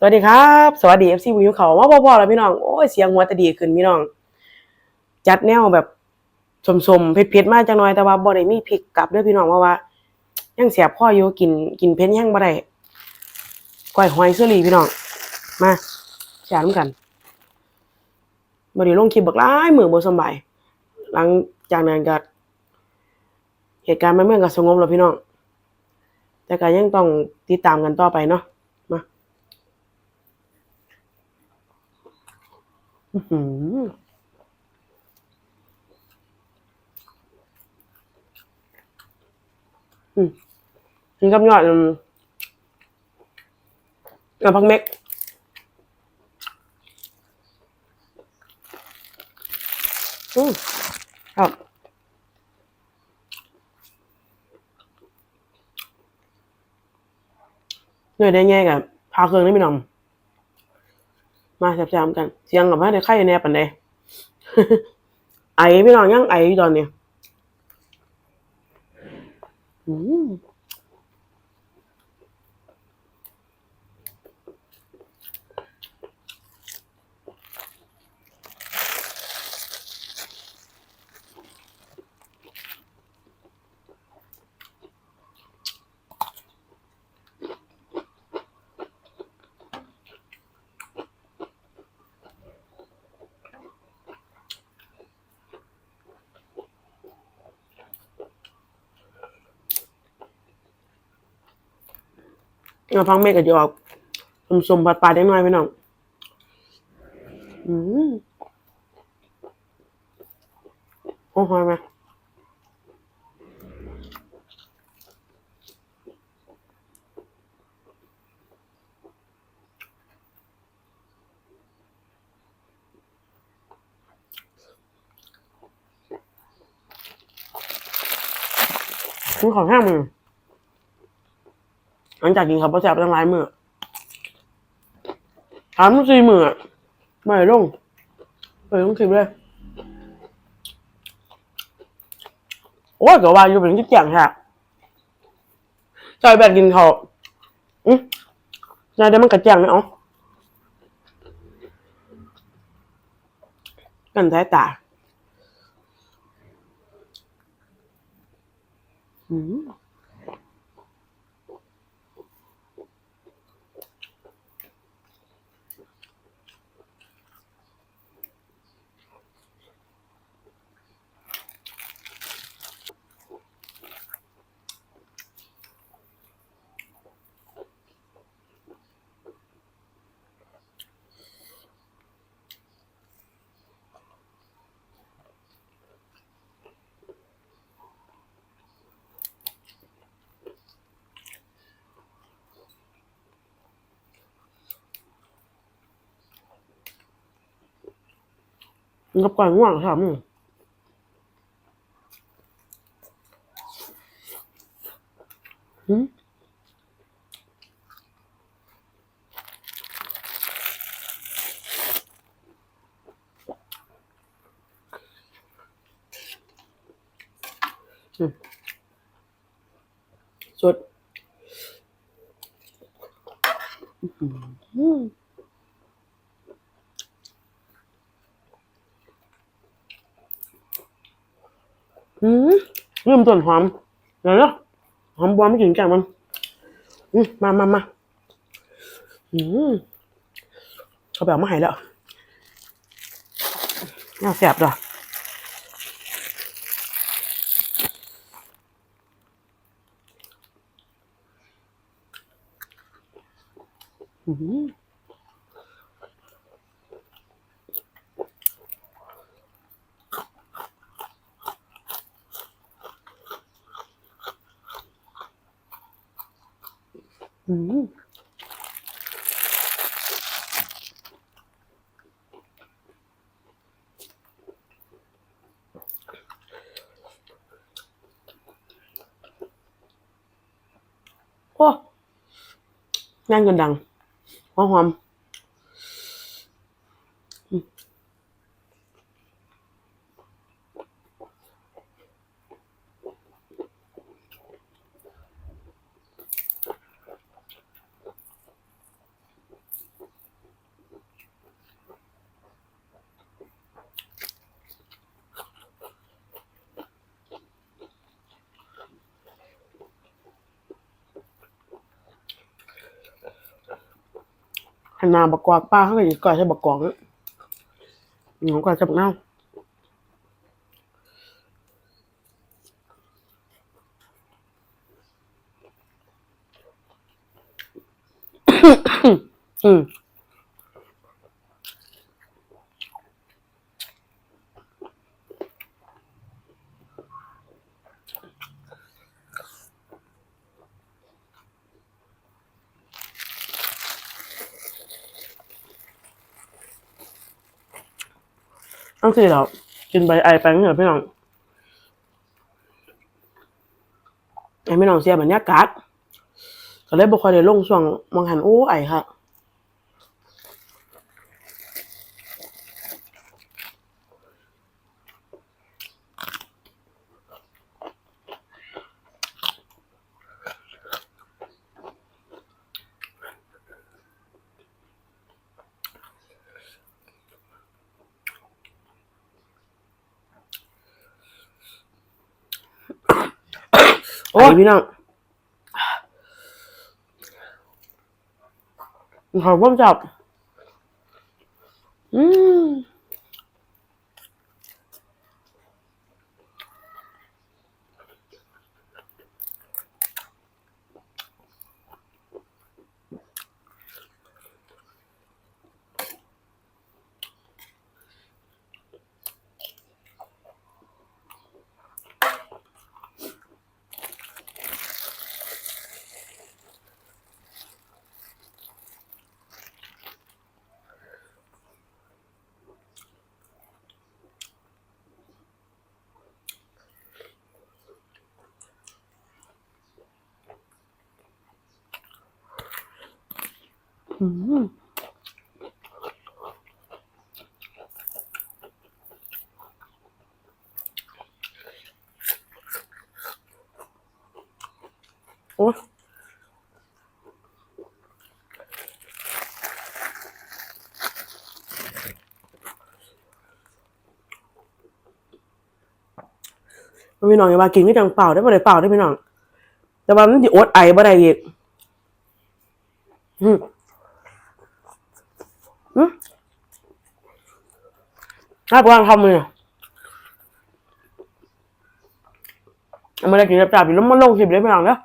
สวัสดีครับ สวัสดี FC วิวเขามาพ่อๆแล้วพี่น้อง โอ้ยเสียงหัวแตะดีขึ้นพี่น้อง จัดแนวแบบสมๆเผ็ดๆมากจังน้อยแต่ว่าบ่ได้มีพริกกลับด้อพี่น้องเพราะว่า ยังเสียบพ่ออยู่กินกินเผ็ดยังบ่ได้ก้อยหอยเสรีพี่น้อง มาจานกันบ่ได้ลงคลิปบักหลายมือบ่สบาย หลังจากนั้นก็เหตุการณ์มันเมื่องก็สงบแล้วพี่น้อง แต่ก็ยังต้องติดตามกันต่อไปเนาะ มา อื้อหืออืมกินกับยอดอืมกับพักเม็กอืมครับเหนื่อยได้ไงกับพาเครื่องนี่ไม่นำ มาแซมๆกัน เสียงกับว่าได้ไข่แน่ปันใดไอพี่น้องยังไออยู่ตอนนี้อืม เอาพังเมฆกับจะออกสมๆผัดปลาได้น้อยพี่น้องอืมโอ้หอยไหมคุณขอห้ามือ หลังจากกินข้าวปลาแซ่บตั้งหลายมื้อถามสี่มื้ออะไม่ได้ลงไปลงคลิปเลย โอ้ยก็ว่าอยู่เป็นที่เกียงค่ะจอยแบบกินเขาวอืมนายได้มันกระเจียงไหมเอ๋อกันสายตาอืม กับก่อยง่วงค่ะมึงหืมอืมสดอือ อืมเริ่มต้นหอมเดี๋ยวนะหอมบอมไม่กินแกงมันอืมมามามาอืมเขาแบบมาให้แล้วน่าแสบด้วยอืม อืมโอ้งานกันดังหอมหอมอืม ขนาบักกวากป้าเขาก็อยู่ก่อยใช้บักกวางหนูก่อยใช้บกเน่าอืม เอาสิเรากินใบไอแป้งเหรอพี่น้องไอ้พี่น้องเสียบรรยากาศก็เลยบ่ค่อยได้ลงช่วงมองหันโอ้ไอค่ะ โอ้ย พี่น้องขอพ่มจับ อืม โอืมโอ้ยพี่น้องอย่ามากินก็จังเปล่าได้บ่ได้เปล่าได้พี่น้องแต่ว่ามันสิอดไอบ่ได้อีกอืม อืมน่าปวดทำเลยอะเอามาได้กินจับจับอยู่แล้วมันลงคลิปเลยไหมหลังแล้ว